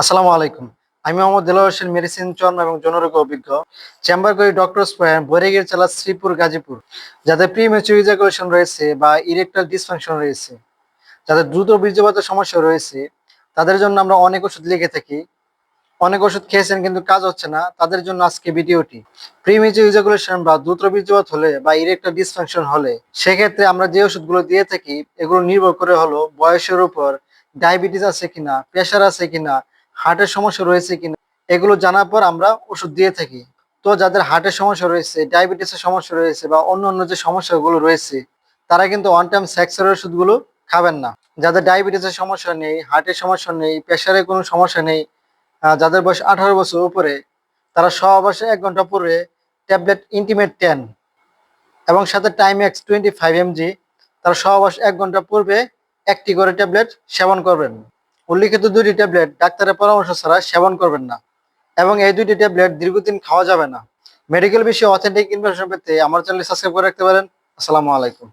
আসসালামু আলাইকুম। আমি মোহাম্মদ দেলোয়ার হোসেন, মেডিসিন চর্ম এবং জনরোগ অভিজ্ঞ চেম্বার করি ডক্টর স্পয়ান বৈরাগীর চালা শ্রীপুর, গাজীপুর, যাদের প্রিমেচুর ইজাকুলেশন রয়েছে বা ইরেকটাল ডিসফাংশন রয়েছে, যাদের দ্রুত বীর্যপাতের সমস্যা রয়েছে, তাদের জন্য আমরা অনেক ওষুধ লিখে থাকি। অনেক ওষুধ খেয়েছেন কিন্তু কাজ হচ্ছে না। তাদের জন্য আজকে ভিডিওটি, প্রিমেচুর ইজাকুলেশন বা দ্রুত বীর্যপাত হলে বা ইরেকটাল ডিসফাংশন হলে, সেক্ষেত্রে আমরা যে ওষুধগুলো দিয়ে থাকি, এগুলো নির্ভর করে হলো বয়সের উপর ডায়াবেটিস আছে কিনা প্রেশার আছে কিনা হার্টের সমস্যা রয়েছে কিনা, এগুলো জানার পর আমরা ওষুধ দিয়ে থাকি। তো যাদের হার্টের সমস্যা রয়েছে, ডায়াবেটিসের সমস্যা রয়েছে বা অন্য অন্য যে সমস্যাগুলো রয়েছে, তারা কিন্তু ওয়ান টাইম সেক্সের ওষুধগুলো খাবেন না। যাদের ডায়াবেটিসের সমস্যা নেই, হার্টের সমস্যা নেই প্রেশারের কোনো সমস্যা নেই যাদের বয়স আঠারো বছর উপরে, তারা সহবাসে এক ঘণ্টা পরে ট্যাবলেট ইন্টিমেট টেন এবং সাথে time X twenty five MG তারা সহবাস এক ঘণ্টা পূর্বে একটি করে ট্যাবলেট সেবন করবেন। উল্লিখিত দুইটি ট্যাবলেট ডাক্তারের পরামর্শ ছাড়া সেবন করবেন না এবং এই দুইটি ট্যাবলেট দীর্ঘদিন খাওয়া যাবে না। মেডিকেল বিষয়ে অথেন্টিক ইনফরমেশন পেতে আমার চ্যানেল সাবস্ক্রাইব করে রাখতে পারেন। আসসালামু আলাইকুম।